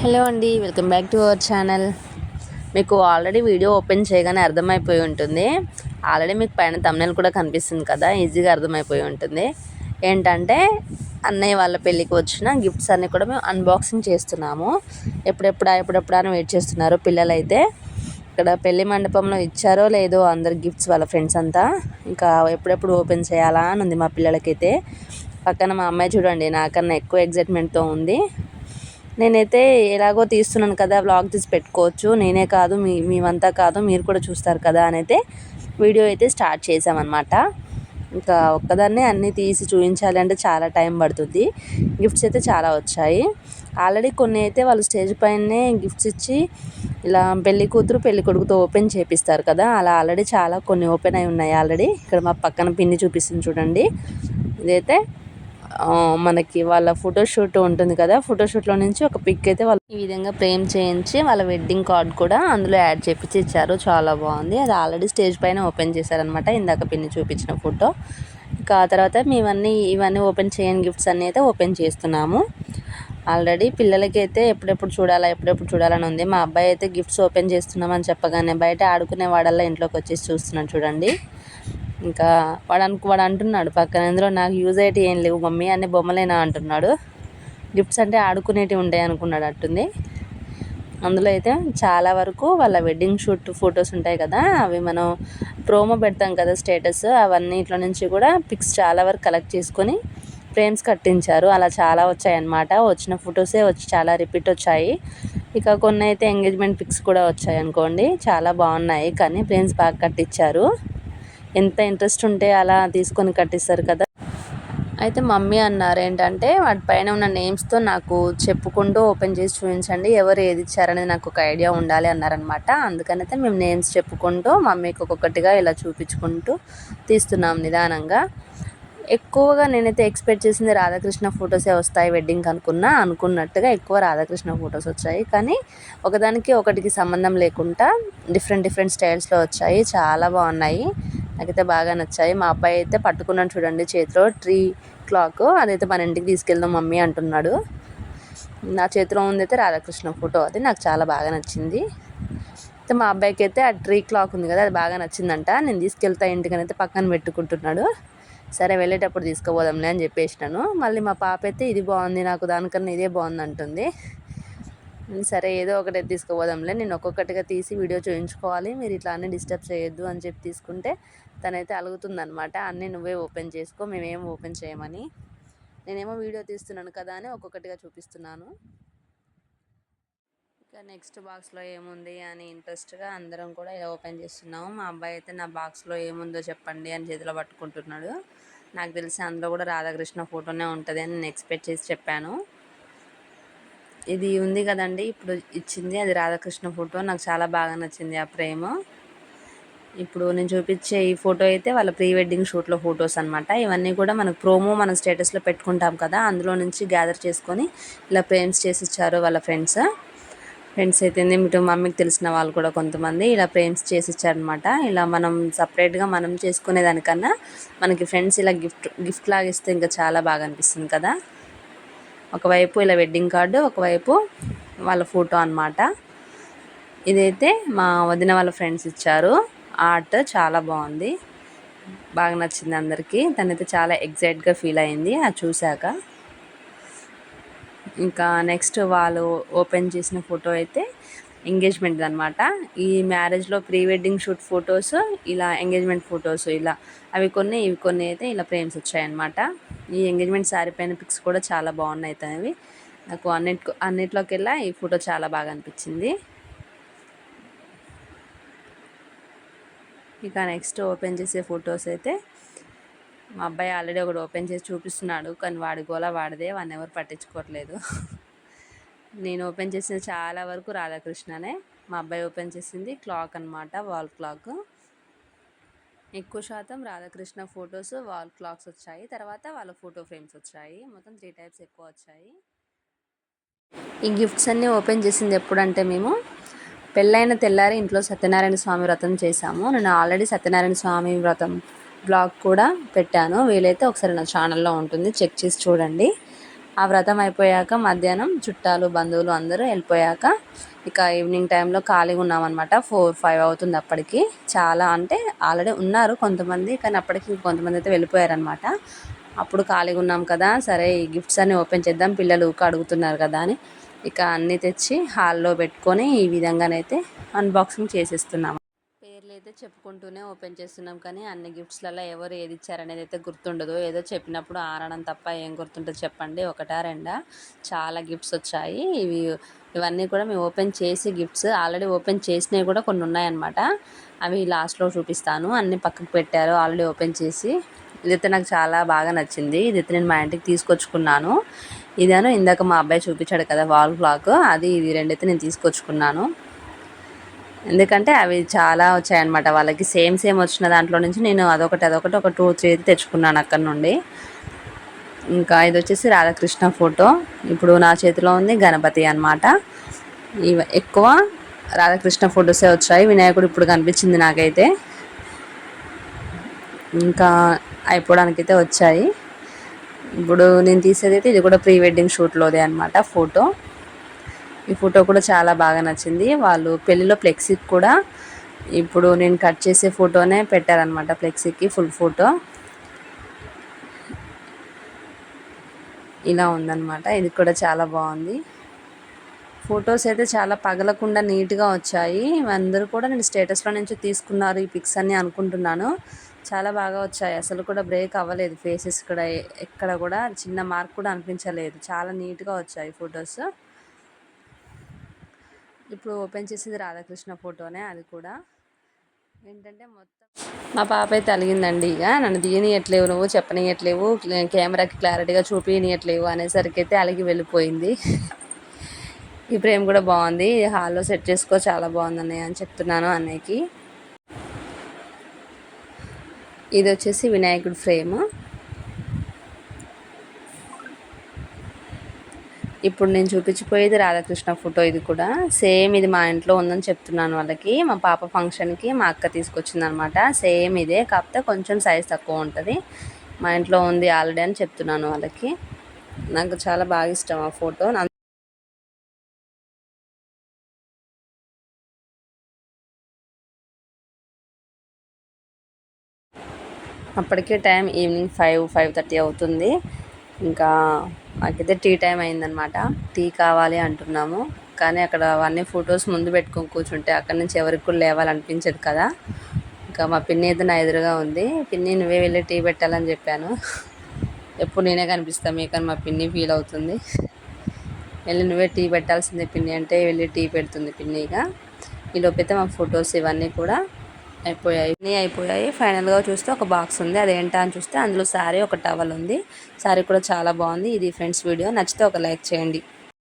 Hello అండి welcome back to our channel. మీకు already video open చేయగానే అర్థమైపోయి ఉంటుంది. ఆల్రెడీ మీకు పైన తమ్నెల్ కూడా కనిపిస్తుంది కదా ఈజీగా అర్థమైపోయి ఉంటుంది. ఏంటంటే అన్నయ్య వాళ్ళ పెళ్ళికి వచ్చిన గిఫ్ట్స్ అన్నీ కూడా మేము అన్బాక్సింగ్ చేస్తున్నాము. ఎప్పుడెప్పుడా ఎప్పుడెప్పుడా అని వెయిట్ చేస్తున్నారు పిల్లలైతే. ఇక్కడ పెళ్ళి మండపంలో ఇచ్చారో లేదో అందరు గిఫ్ట్స్ వాళ్ళ ఫ్రెండ్స్ అంతా. ఇంకా ఎప్పుడెప్పుడు ఓపెన్ చేయాలా అని ఉంది మా పిల్లలకైతే. పక్కన మా అమ్మాయి చూడండి నాకన్నా ఎక్కువ ఎగ్జైట్మెంట్తో ఉంది. నేనైతే ఎలాగో తీస్తున్నాను కదా వ్లాగ్ తీసి పెట్టుకోవచ్చు. నేనే కాదు మీ మేమంతా కాదు మీరు కూడా చూస్తారు కదా అని అయితే వీడియో అయితే స్టార్ట్ చేసామన్నమాట. ఇంకా ఒక్కదాన్నే అన్నీ తీసి చూపించాలి అంటే చాలా టైం పడుతుంది. గిఫ్ట్స్ అయితే చాలా వచ్చాయి. ఆల్రెడీ కొన్ని అయితే వాళ్ళు స్టేజ్ పైనే గిఫ్ట్స్ ఇచ్చి ఇలా పెళ్ళి కూతురు పెళ్ళి కొడుకుతో ఓపెన్ చేపిస్తారు కదా అలా ఆల్రెడీ చాలా కొన్ని ఓపెన్ అయి ఉన్నాయి ఆల్రెడీ. ఇక్కడ మా పక్కన పిన్ని చూపిస్తుంది చూడండి. ఇదైతే మనకి వాళ్ళ ఫోటోషూట్ ఉంటుంది కదా ఫోటోషూట్లో నుంచి ఒక పిక్ అయితే వాళ్ళు ఈ విధంగా ఫ్రేమ్ చేయించి వాళ్ళ వెడ్డింగ్ కార్డ్ కూడా అందులో యాడ్ చేపించి ఇచ్చారు. చాలా బాగుంది. అది ఆల్రెడీ స్టేజ్ పైన ఓపెన్ చేశారనమాట ఇందాక పిన్ని చూపించిన ఫోటో. ఇంకా ఆ తర్వాత మేమన్నీ ఇవన్నీ ఓపెన్ చేయని గిఫ్ట్స్ అన్నీ అయితే ఓపెన్ చేస్తున్నాము. ఆల్రెడీ పిల్లలకి అయితే ఎప్పుడెప్పుడు చూడాలా ఎప్పుడెప్పుడు చూడాలని ఉంది. మా అబ్బాయి అయితే గిఫ్ట్స్ ఓపెన్ చేస్తున్నామని చెప్పగానే బయట ఆడుకునే వాడల్లా ఇంట్లోకి వచ్చేసి చూస్తున్నాను చూడండి. ఇంకా వాడు అనుకు వాడు అంటున్నాడు పక్కన. ఇందులో నాకు యూజ్ అయ్యేటి ఏం లేవు. మమ్మీ అన్ని బొమ్మలేనా అంటున్నాడు. గిఫ్ట్స్ అంటే ఆడుకునేటివి ఉంటాయి అనుకున్నాడు అట్టుంది. అందులో అయితే చాలా వరకు వాళ్ళ వెడ్డింగ్ షూట్ ఫొటోస్ ఉంటాయి కదా అవి మనం ప్రోమో పెడతాం కదా స్టేటస్ అవన్నిట్లో నుంచి కూడా పిక్స్ చాలా వరకు కలెక్ట్ చేసుకొని ఫ్రేమ్స్ కట్టించారు. అలా చాలా వచ్చాయన్నమాట. వచ్చిన ఫొటోసే వచ్చి చాలా రిపీట్ వచ్చాయి. ఇక కొన్ని అయితే ఎంగేజ్మెంట్ పిక్స్ కూడా వచ్చాయి అనుకోండి. చాలా బాగున్నాయి. కానీ ఫ్రేమ్స్ బాగా కట్టించారు. ఎంత ఇంట్రెస్ట్ ఉంటే అలా తీసుకొని కట్టిస్తారు కదా. అయితే మమ్మీ అన్నారు ఏంటంటే వాటి పైన ఉన్న నేమ్స్తో నాకు చెప్పుకుంటూ ఓపెన్ చేసి చూపించండి. ఎవరు ఏది ఇచ్చారనేది నాకు ఒక ఐడియా ఉండాలి అన్నారనమాట అందుకనైతే మేము నేమ్స్ చెప్పుకుంటూ మమ్మీకి ఒక్కొక్కటిగా ఇలా చూపించుకుంటూ తీస్తున్నాం నిదానంగా. ఎక్కువగా నేనైతే ఎక్స్పెక్ట్ చేసింది రాధాకృష్ణ ఫొటోసే వస్తాయి వెడ్డింగ్ అనుకున్నా అనుకున్నట్టుగా ఎక్కువ రాధాకృష్ణ ఫొటోస్ వచ్చాయి. కానీ ఒకదానికి ఒకటికి సంబంధం లేకుండా డిఫరెంట్ డిఫరెంట్ స్టైల్స్లో వచ్చాయి. చాలా బాగున్నాయి. నాకైతే బాగా నచ్చాయి. మా అబ్బాయి అయితే పట్టుకున్నాను చూడండి చేతిలో ట్రీ క్లాక్ అదైతే మన ఇంటికి తీసుకెళ్దాం మమ్మీ అంటున్నాడు. నా చేతిలో ఉందైతే రాధాకృష్ణ ఫోటో అది నాకు చాలా బాగా నచ్చింది. అయితే మా అబ్బాయికి అయితే ఆ ట్రీ క్లాక్ ఉంది కదా అది బాగా నచ్చిందంట. నేను తీసుకెళ్తా ఇంటికని అయితే పక్కన పెట్టుకుంటున్నాడు. సరే వెళ్ళేటప్పుడు తీసుకుపోదాంలే అని చెప్పేసినాను. మళ్ళీ మా పాప అయితే ఇది బాగుంది నాకు దానికన్నా ఇదే బాగుంది అంటుంది సరే ఏదో ఒకటి తీసుకుపోదాంలే. నేను ఒక్కొక్కటిగా తీసి వీడియో చూపించుకోవాలి మీరు ఇట్లా అన్నీ డిస్టర్బ్ చేయొద్దు అని చెప్పి తీసుకుంటే తనైతే అలుగుతుందనమాట అన్నీ నువ్వే ఓపెన్ చేసుకో మేమేం ఓపెన్ చేయమని. నేనేమో వీడియో తీస్తున్నాను కదా అని ఒక్కొక్కటిగా చూపిస్తున్నాను. ఇక నెక్స్ట్ బాక్స్లో ఏముంది అని ఇంట్రెస్ట్గా అందరం కూడా ఇలా ఓపెన్ చేస్తున్నాము. మా అబ్బాయి అయితే నా బాక్స్లో ఏముందో చెప్పండి అని చేతిలో పట్టుకుంటున్నాడు. నాకు తెలిసి అందులో కూడా రాధాకృష్ణ ఫోటోనే ఉంటుంది అని నేను ఎక్స్పెక్ట్ చేసి చెప్పాను. ఇది ఉంది కదండి. ఇప్పుడు ఇచ్చింది అది రాధాకృష్ణ ఫోటో. నాకు చాలా బాగా నచ్చింది ఆ ప్రేమ ఇప్పుడు నేను చూపించే ఈ ఫోటో అయితే వాళ్ళ ప్రీ వెడ్డింగ్ షూట్లో ఫొటోస్ అనమాట ఇవన్నీ కూడా మనకు ప్రోమో మన స్టేటస్లో పెట్టుకుంటాం కదా. అందులో నుంచి గ్యాదర్ చేసుకొని ఇలా ఫ్రేమ్స్ చేసి ఇచ్చారు వాళ్ళ ఫ్రెండ్స్. ఫ్రెండ్స్ అయితే ఇటు మమ్మీకి తెలిసిన వాళ్ళు కూడా కొంతమంది ఇలా ఫ్రేమ్స్ చేసి ఇచ్చారనమాట ఇలా మనం సపరేట్గా మనం చేసుకునే దానికన్నా మనకి ఫ్రెండ్స్ ఇలా గిఫ్ట్ గిఫ్ట్ లాగా ఇస్తే ఇంకా చాలా బాగా అనిపిస్తుంది కదా. ఒకవైపు ఇలా వెడ్డింగ్ కార్డు ఒకవైపు వాళ్ళ ఫోటో అనమాట ఇదైతే మా వదిన వాళ్ళ ఫ్రెండ్స్ ఇచ్చారు. ఆర్ట్ చాలా బాగుంది. బాగా నచ్చింది అందరికీ. తనైతే చాలా ఎగ్జైట్గా ఫీల్ అయింది. అది చూశాక. ఇంకా నెక్స్ట్ వాళ్ళు ఓపెన్ చేసిన ఫోటో అయితే ఎంగేజ్మెంట్ అనమాట ఈ మ్యారేజ్లో ప్రీ వెడ్డింగ్ షూట్ ఫొటోస్ ఇలా ఎంగేజ్మెంట్ ఫొటోస్ ఇలా అవి కొన్ని ఇవి కొన్ని అయితే ఇలా ఫ్రేమ్స్ వచ్చాయన్నమాట. ఈ ఎంగేజ్మెంట్ శారీ పైన పిక్స్ కూడా చాలా బాగున్నాయి తనవి. నాకు అన్నిటి అన్నిట్లోకి వెళ్ళా ఈ ఫోటో చాలా బాగా అనిపించింది. ఇక నెక్స్ట్ ఓపెన్ చేసే ఫొటోస్ అయితే మా అబ్బాయి ఆల్రెడీ ఒకటి ఓపెన్ చేసి చూపిస్తున్నాడు కానీ వాడి గోలా వాడిదే వాడిని ఎవరు పట్టించుకోవట్లేదు. నేను ఓపెన్ చేసిన చాలా వరకు రాధాకృష్ణనే. మా అబ్బాయి ఓపెన్ చేసింది క్లాక్ అనమాట వాల్ క్లాక్. ఎక్కువ శాతం రాధాకృష్ణ ఫొటోస్ వాల్ క్లాక్స్ వచ్చాయి. తర్వాత వాళ్ళ ఫోటో ఫ్రేమ్స్ వచ్చాయి. మొత్తం త్రీ టైప్స్ ఎక్కువ వచ్చాయి. ఈ గిఫ్ట్స్ అన్నీ ఓపెన్ చేసింది ఎప్పుడంటే మేము పెళ్ళైన తెల్లారి ఇంట్లో సత్యనారాయణ స్వామి వ్రతం చేశాము. నేను ఆల్రెడీ సత్యనారాయణ స్వామి వ్రతం బ్లాగ్ కూడా పెట్టాను. వీలైతే ఒకసారి నా ఛానల్లో ఉంటుంది చెక్ చేసి చూడండి. ఆ వ్రతం అయిపోయాక మధ్యాహ్నం చుట్టాలు బంధువులు అందరూ వెళ్ళిపోయాక ఇక ఈవినింగ్ టైంలో ఖాళీగా ఉన్నామన్నమాట. ఫోర్ ఫైవ్ అవుతుంది అప్పటికి. చాలా అంటే ఆల్రెడీ ఉన్నారు కొంతమంది కానీ అప్పటికి కొంతమంది అయితే వెళ్ళిపోయారనమాట అప్పుడు ఖాళీగా ఉన్నాం కదా సరే ఈ గిఫ్ట్స్ అన్ని ఓపెన్ చేద్దాం పిల్లలు ఊక అడుగుతున్నారు కదా అని. ఇక అన్నీ తెచ్చి హాల్లో పెట్టుకొని ఈ విధంగానైతే అన్బాక్సింగ్ చేసేస్తున్నాం అయితే చెప్పుకుంటూనే ఓపెన్ చేస్తున్నాం. కానీ అన్ని గిఫ్ట్స్లలో ఎవరు ఏది ఇచ్చారనేది అయితే గుర్తుండదు. ఏదో చెప్పినప్పుడు ఆనడం తప్ప ఏం గుర్తుంటుంది చెప్పండి. ఒకటా రెండా? చాలా గిఫ్ట్స్ వచ్చాయి. ఇవి ఇవన్నీ కూడా మేము ఓపెన్ చేసి గిఫ్ట్స్ ఆల్రెడీ ఓపెన్ చేసినవి కూడా కొన్ని ఉన్నాయన్నమాట. అవి లాస్ట్లో చూపిస్తాను. అన్ని పక్కకు పెట్టారు ఆల్రెడీ ఓపెన్ చేసి. ఇదైతే నాకు చాలా బాగా నచ్చింది. ఇదైతే నేను మా ఇంటికి తీసుకొచ్చుకున్నాను. ఇదేనో ఇందాక మా అబ్బాయి చూపించాడు కదా వాల్ క్లాక్. అది ఇది రెండైతే నేను తీసుకొచ్చుకున్నాను. ఎందుకంటే అవి చాలా వచ్చాయన్నమాట. వాళ్ళకి సేమ్ సేమ్ వచ్చిన దాంట్లో నుంచి నేను అదొకటి అదొకటి ఒక టూ త్రీ తెచ్చుకున్నాను అక్కడ నుండి. ఇంకా ఇది వచ్చేసి రాధాకృష్ణ ఫోటో. ఇప్పుడు నా చేతిలో ఉంది గణపతి అనమాట ఇవి ఎక్కువ రాధాకృష్ణ ఫొటోసే వచ్చాయి. వినాయకుడు ఇప్పుడు కనిపించింది నాకైతే. ఇంకా అయిపోవడానికైతే వచ్చాయి. ఇప్పుడు నేను తీసేది అయితే ఇది కూడా ప్రీ వెడ్డింగ్ షూట్లోదే అనమాట ఫోటో. ఈ ఫోటో కూడా చాలా బాగా నచ్చింది. వాళ్ళు పెళ్ళిలో ఫ్లెక్సీకి కూడా ఇప్పుడు నేను కట్ చేసే ఫోటోనే పెట్టారనమాట ఫ్లెక్సీకి ఫుల్ ఫోటో ఇలా ఉందన్నమాట. ఇది కూడా చాలా బాగుంది. ఫొటోస్ అయితే చాలా పగలకుండా నీట్గా వచ్చాయి. అందరూ కూడా నేను స్టేటస్లో నుంచి తీసుకున్నారు ఈ పిక్స్ అని అనుకుంటున్నాను. చాలా బాగా వచ్చాయి. అసలు కూడా బ్రేక్ అవ్వలేదు. ఫేసెస్ కూడా ఎక్కడ కూడా చిన్న మార్క్ కూడా అనిపించలేదు. చాలా నీట్గా వచ్చాయి ఫొటోస్ ఇప్పుడు ఓపెన్ చేసేది రాధాకృష్ణ ఫోటోనే అది కూడా. ఏంటంటే మొత్తం మా పాప అయితే అలిగిందండి ఇక. నన్ను తీయనియట్లేవు నువ్వు చెప్పనియట్లేవు కెమెరాకి క్లారిటీగా చూపించనియట్లేవు అనేసరికి అయితే అలిగి వెళ్ళిపోయింది. ఈ ఫ్రేమ్ కూడా బాగుంది. హాల్లో సెట్ చేసుకో చాలా బాగుంది అన్నయ్య అని చెప్తున్నాను అన్నయ్యకి. ఇది వచ్చేసి వినాయకుడు ఫ్రేమ్. ఇప్పుడు నేను చూపించిపోయేది రాధాకృష్ణ ఫోటో ఇది కూడా. సేమ్ ఇది మా ఇంట్లో ఉందని చెప్తున్నాను వాళ్ళకి. మా పాప ఫంక్షన్కి మా అక్క తీసుకొచ్చింది అనమాట సేమ్ ఇదే. కాకపోతే కొంచెం సైజ్ తక్కువ ఉంటుంది. మా ఇంట్లో ఉంది ఆల్రెడీ అని చెప్తున్నాను వాళ్ళకి. నాకు చాలా బాగా ఇష్టం ఆ ఫోటో. అప్పటికే time evening five five thirty అవుతుంది. ఇంకా మాకైతే టీ టైం అయిందనమాట టీ కావాలి అంటున్నాము. కానీ అక్కడ అవన్నీ ఫొటోస్ ముందు పెట్టుకొని కూర్చుంటే అక్కడి నుంచి ఎవరికి కూడా లేవాలనిపించదు కదా. ఇంకా మా పిన్ని అయితే నా ఎదురుగా ఉంది. పిన్ని నువ్వే వెళ్ళి టీ పెట్టాలని చెప్పాను. ఎప్పుడు నేనే కనిపిస్తాను మీకని మా పిన్ని ఫీల్ అవుతుంది. వెళ్ళి నువ్వే టీ పెట్టాల్సిందే పిన్ని అంటే వెళ్ళి టీ పెడుతుంది పిన్నిగా ఈలోపైతే మా ఫొటోస్ ఇవన్నీ కూడా అయిపోయాయి. అన్నీ అయిపోయాయి. ఫైనల్గా చూస్తే ఒక బాక్స్ ఉంది. అదేంటా అని చూస్తే అందులో శారీ ఒక టవల్ ఉంది. శారీ కూడా చాలా బాగుంది. ఇది ఫ్రెండ్స్ వీడియో. నచ్చితే ఒక లైక్ చేయండి.